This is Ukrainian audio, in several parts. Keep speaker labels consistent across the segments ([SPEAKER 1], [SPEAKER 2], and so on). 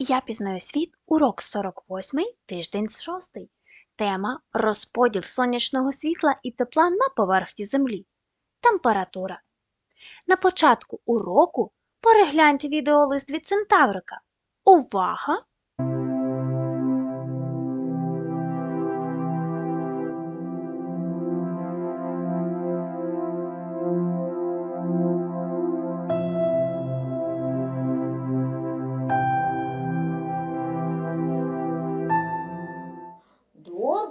[SPEAKER 1] Я пізнаю світ, урок 48, тиждень 6. Тема розподіл сонячного світла і тепла на поверхні Землі. Температура. На початку уроку перегляньте відеолист від Центаврика. Увага!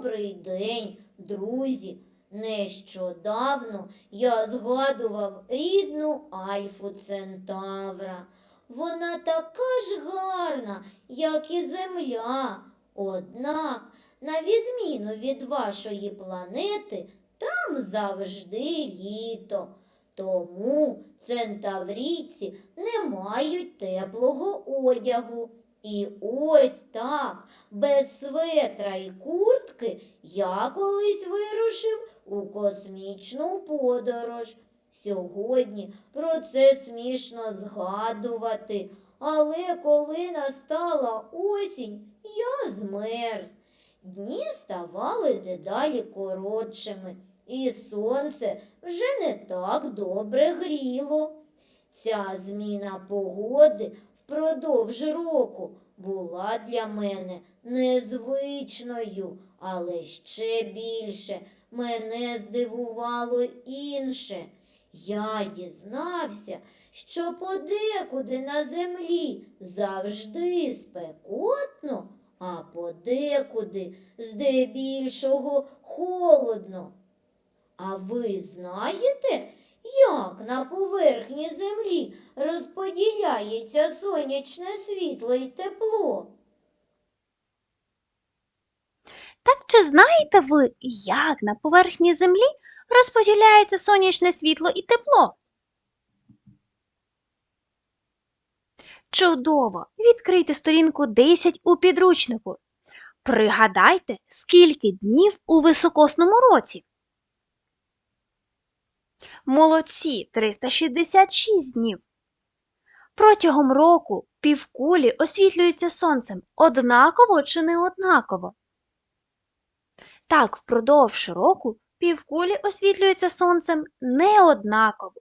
[SPEAKER 2] Добрий день, друзі. Нещодавно я згадував рідну Альфу Центавра. Вона така ж гарна, як і земля. Однак, на відміну від вашої планети, там завжди літо. Тому центаврійці не мають теплого одягу. І ось так без светра і куртки я колись вирушив у космічну подорож. Сьогодні про це смішно згадувати, але коли настала осінь, я змерз. Дні ставали дедалі коротшими, і сонце вже не так добре гріло. Ця зміна погоди впродовж року була для мене незвичною, але ще більше мене здивувало інше. Я дізнався, що подекуди на землі завжди спекотно, а подекуди здебільшого холодно. А ви знаєте, як на поверхні землі розподіляється сонячне світло і тепло?
[SPEAKER 1] Так чи знаєте ви, як на поверхні Землі розподіляється сонячне світло і тепло? Чудово! Відкрийте сторінку 10 у підручнику. Пригадайте, скільки днів у високосному році. Молодці 366 днів. Протягом року півкулі освітлюються сонцем однаково чи не однаково? Так, впродовж року півкулі освітлюються сонцем неоднаково.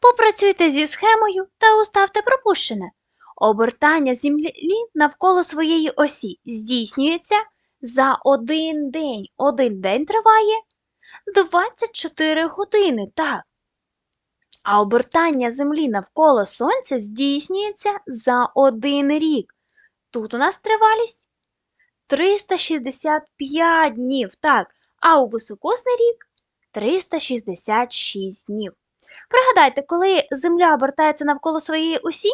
[SPEAKER 1] Попрацюйте зі схемою та уставте пропущене. Обертання Землі навколо своєї осі здійснюється за один день. Один день триває 24 години, так. А обертання Землі навколо Сонця здійснюється за один рік. Тут у нас тривалість 365 днів, так, а у високосний рік 366 днів. Пригадайте, коли Земля обертається навколо своєї осі,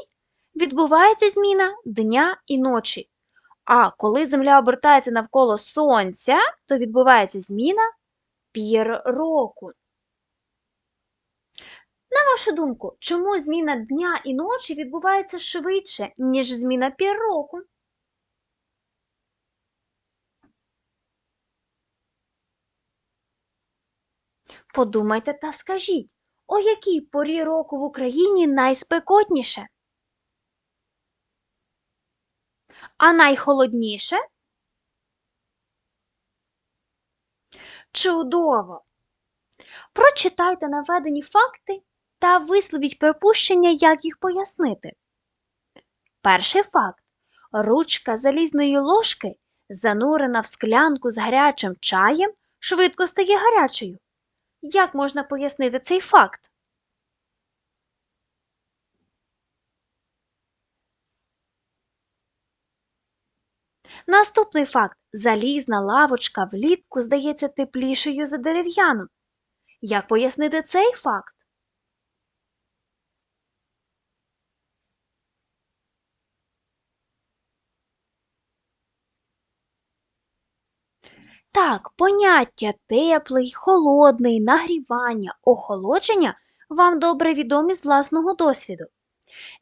[SPEAKER 1] відбувається зміна дня і ночі. А коли Земля обертається навколо Сонця, то відбувається зміна пір року. На вашу думку, чому зміна дня і ночі відбувається швидше, ніж зміна пір року? Подумайте та скажіть, о якій порі року в Україні найспекотніше? А найхолодніше? Чудово! Прочитайте наведені факти та висловіть припущення, як їх пояснити. Перший факт. Ручка залізної ложки, занурена в склянку з гарячим чаєм, швидко стає гарячою. Як можна пояснити цей факт? Наступний факт. Залізна лавочка влітку здається теплішою за дерев'яну. Як пояснити цей факт? Так, поняття теплий, холодний, нагрівання, охолодження вам добре відомі з власного досвіду.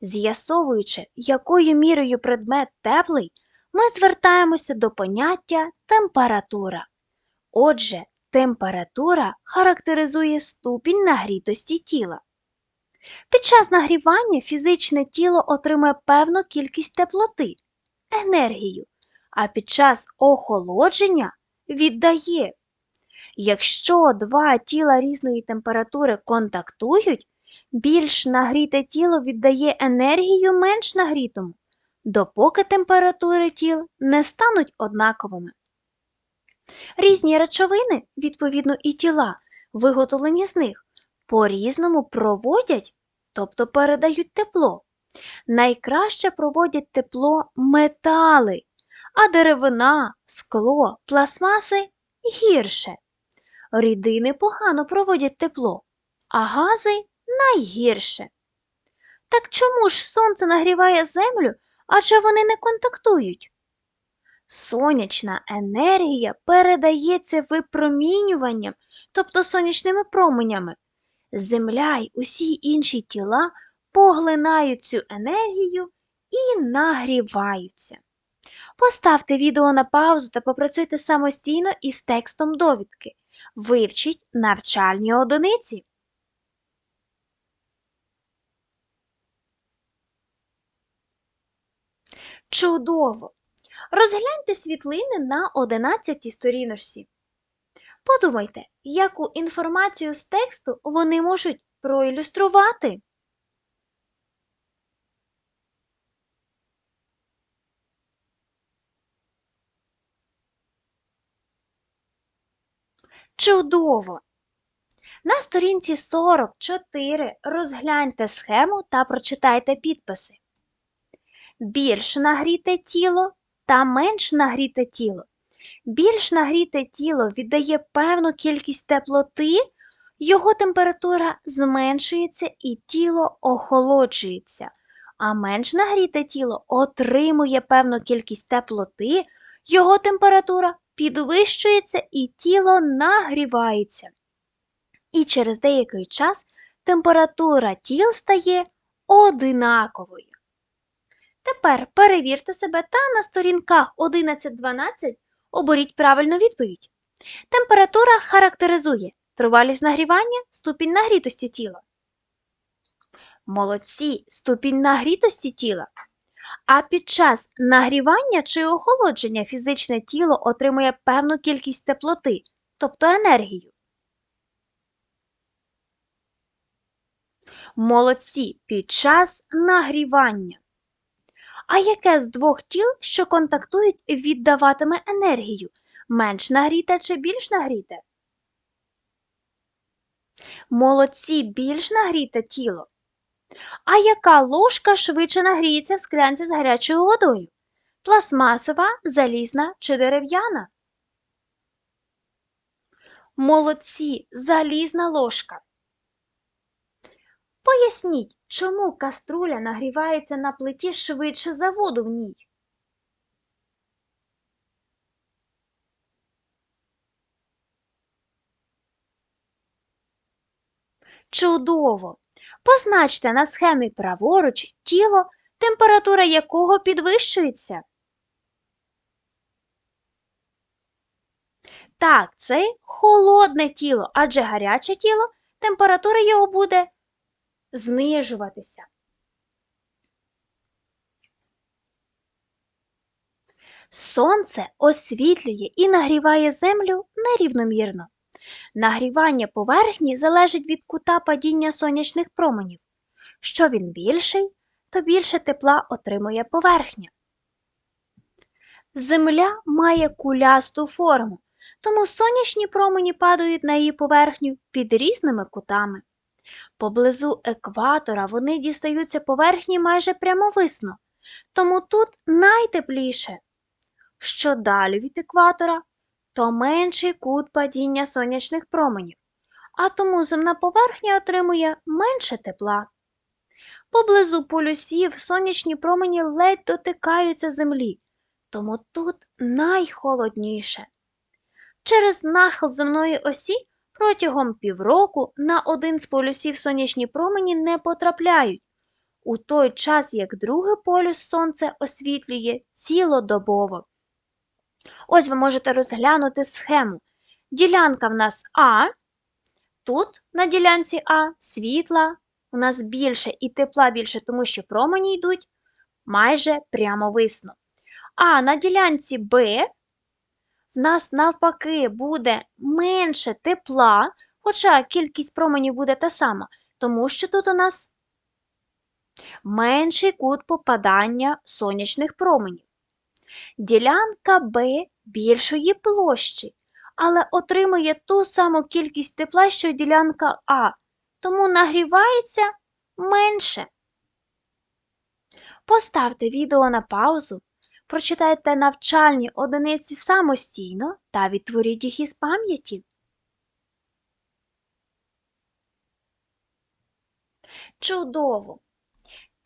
[SPEAKER 1] З'ясовуючи, якою мірою предмет теплий, ми звертаємося до поняття температура. Отже, температура характеризує ступінь нагрітості тіла. Під час нагрівання фізичне тіло отримує певну кількість теплоти, енергію, а під час охолодження віддає. Якщо два тіла різної температури контактують, більш нагріте тіло віддає енергію менш нагрітому, допоки температури тіл не стануть однаковими. Різні речовини, відповідно і тіла, виготовлені з них, по-різному проводять, тобто передають тепло. Найкраще проводять тепло метали, а деревина, скло, пластмаси гірше. Рідини погано проводять тепло, а гази найгірше. Так чому ж сонце нагріває землю, адже вони не контактують? Сонячна енергія передається випромінюванням, тобто сонячними променями. Земля й усі інші тіла поглинають цю енергію і нагріваються. Поставте відео на паузу та попрацюйте самостійно із текстом довідки. Вивчіть навчальні одиниці. Чудово! Розгляньте світлини на 11 сторіночці. Подумайте, яку інформацію з тексту вони можуть проілюструвати. Чудово! На сторінці 44 розгляньте схему та прочитайте підписи. Більш нагріте тіло та менш нагріте тіло. Більш нагріте тіло віддає певну кількість теплоти, його температура зменшується і тіло охолоджується, а менш нагріте тіло отримує певну кількість теплоти, його температура підвищується і тіло нагрівається. І через деякий час температура тіл стає одинаковою. Тепер перевірте себе та на сторінках 11-12 оберіть правильну відповідь. Температура характеризує тривалість нагрівання, ступінь нагрітості тіла. Молодці ступінь нагрітості тіла. А під час нагрівання чи охолодження фізичне тіло отримує певну кількість теплоти, тобто енергію. Молодці під час нагрівання. А яке з двох тіл, що контактують, віддаватиме енергію? Менш нагріте чи більш нагріте? Молодці більш нагріте тіло. А яка ложка швидше нагріється в склянці з гарячою водою? Пластмасова, залізна чи дерев'яна? Молодці, залізна ложка. Поясніть, чому каструля нагрівається на плиті швидше за воду в ній? Чудово! Позначте на схемі праворуч тіло, температура якого підвищується. Так, це холодне тіло, адже гаряче тіло, температура його буде знижуватися. Сонце освітлює і нагріває землю нерівномірно. Нагрівання поверхні залежить від кута падіння сонячних променів. Що він більший, то більше тепла отримує поверхня. Земля має кулясту форму, тому сонячні промені падають на її поверхню під різними кутами. Поблизу екватора вони дістаються поверхні майже прямовисно, тому тут найтепліше. Що далі від екватора, то менший кут падіння сонячних променів, а тому земна поверхня отримує менше тепла. Поблизу полюсів сонячні промені ледь дотикаються землі, тому тут найхолодніше. Через нахил земної осі протягом півроку на один з полюсів сонячні промені не потрапляють, у той час як другий полюс сонце освітлює цілодобово. Ось ви можете розглянути схему. Ділянка в нас А. Тут на ділянці А світла, у нас більше і тепла більше, тому що промені йдуть майже прямовисно. А на ділянці Б в нас навпаки буде менше тепла, хоча кількість променів буде та сама, тому що тут у нас менший кут попадання сонячних променів. Ділянка Б більшої площі, але отримує ту саму кількість тепла, що ділянка А, тому нагрівається менше. Поставте відео на паузу, прочитайте навчальні одиниці самостійно та відтворіть їх із пам'яті. Чудово!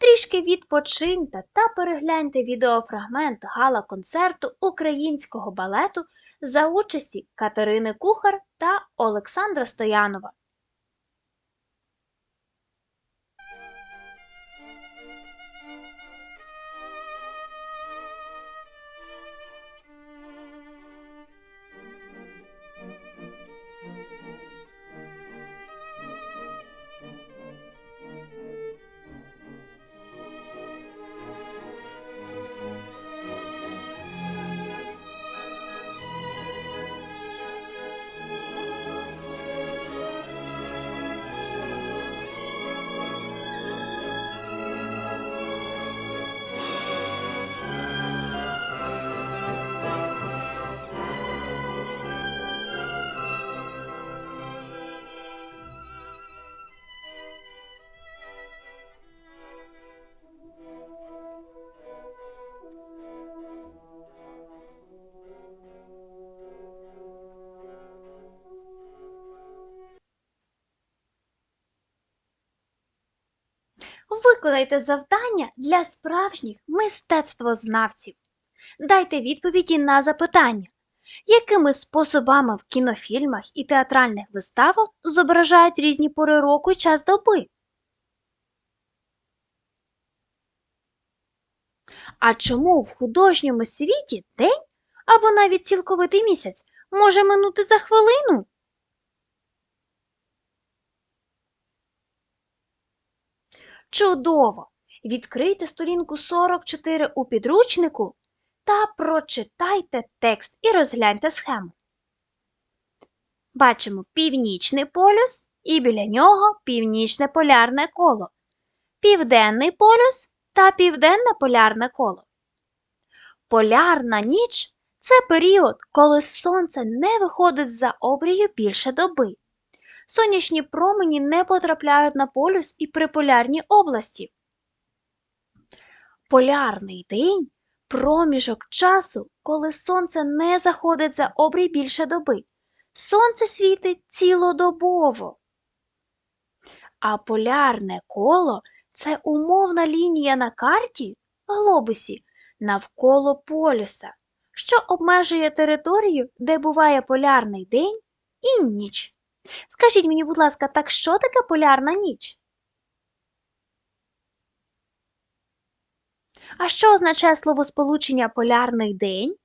[SPEAKER 1] Трішки відпочиньте та перегляньте відеофрагмент гала-концерту українського балету за участі Катерини Кухар та Олександра Стоянова. Виконайте завдання для справжніх мистецтвознавців. Дайте відповіді на запитання, якими способами в кінофільмах і театральних виставах зображають різні пори року і час доби? А чому в художньому світі день або навіть цілковитий місяць може минути за хвилину? Чудово! Відкрийте сторінку 44 у підручнику та прочитайте текст і розгляньте схему. Бачимо північний полюс і біля нього північне полярне коло, південний полюс та південне полярне коло. Полярна ніч це період, коли сонце не виходить за обрію більше доби. Сонячні промені не потрапляють на полюс і приполярні області. Полярний день проміжок часу, коли сонце не заходить за обрій більше доби. Сонце світить цілодобово. А полярне коло це умовна лінія на карті глобусі навколо полюса, що обмежує територію, де буває полярний день і ніч. Скажіть мені, будь ласка, так що таке полярна ніч? А що означає словосполучення полярний день?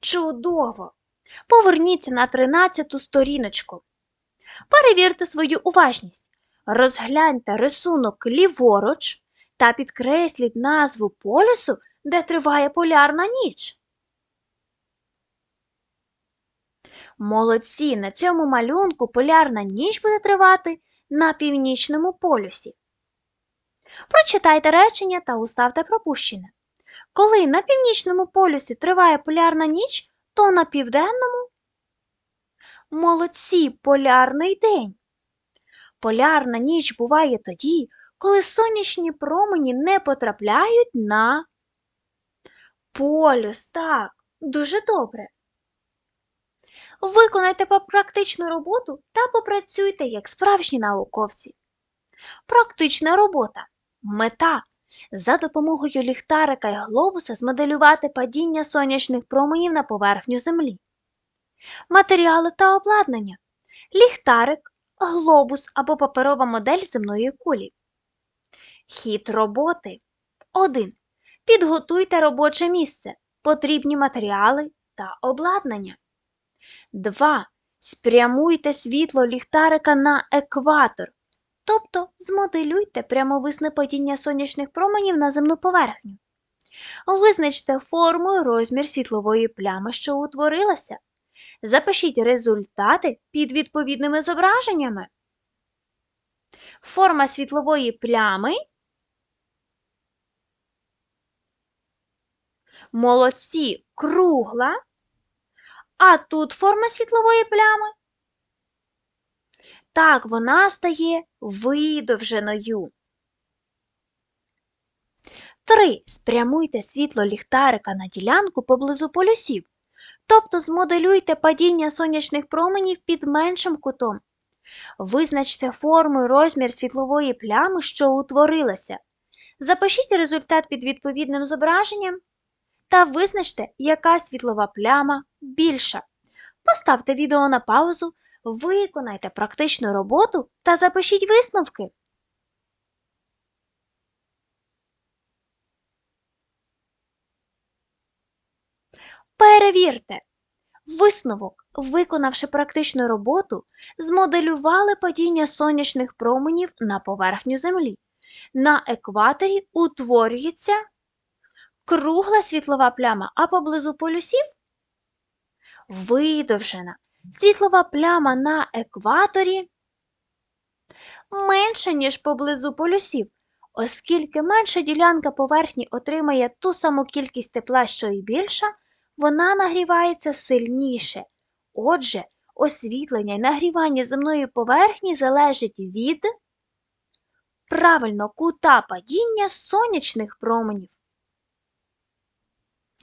[SPEAKER 1] Чудово! Поверніться на 13-ту сторіночку. Перевірте свою уважність. Розгляньте рисунок ліворуч та підкресліть назву полюсу, де триває полярна ніч. Молодці, на цьому малюнку полярна ніч буде тривати на північному полюсі. Прочитайте речення та уставте пропущене. Коли на північному полюсі триває полярна ніч, то на південному молодці полярний день. Полярна ніч буває тоді, коли сонячні промені не потрапляють на полюс. Так, дуже добре. Виконайте практичну роботу та попрацюйте як справжні науковці. Практична робота. Мета. За допомогою ліхтарика і глобуса змоделювати падіння сонячних променів на поверхню Землі. Матеріали та обладнання. Ліхтарик, глобус або паперова модель земної кулі. Хід роботи. 1. Підготуйте робоче місце, потрібні матеріали та обладнання. 2. Спрямуйте світло ліхтарика на екватор, тобто змоделюйте прямовисне падіння сонячних променів на земну поверхню. Визначте форму і розмір світлової плями, що утворилася. Запишіть результати під відповідними зображеннями. Форма світлової плями. Молодці, кругла. А тут форма світлової плями. Так, вона стає видовженою. 3. Спрямуйте світло ліхтарика на ділянку поблизу полюсів, тобто змоделюйте падіння сонячних променів під меншим кутом. Визначте форму і розмір світлової плями, що утворилася. Запишіть результат під відповідним зображенням та визначте, яка світлова пляма більша. Поставте відео на паузу, виконайте практичну роботу та запишіть висновки. Перевірте. Висновок, виконавши практичну роботу, змоделювали падіння сонячних променів на поверхню Землі. На екваторі утворюється кругла світлова пляма, а поблизу полюсів видовжена. Світлова пляма на екваторі менша, ніж поблизу полюсів, оскільки менша ділянка поверхні отримає ту саму кількість тепла, що і більша, вона нагрівається сильніше. Отже, освітлення і нагрівання земної поверхні залежить від правильно кута падіння сонячних променів.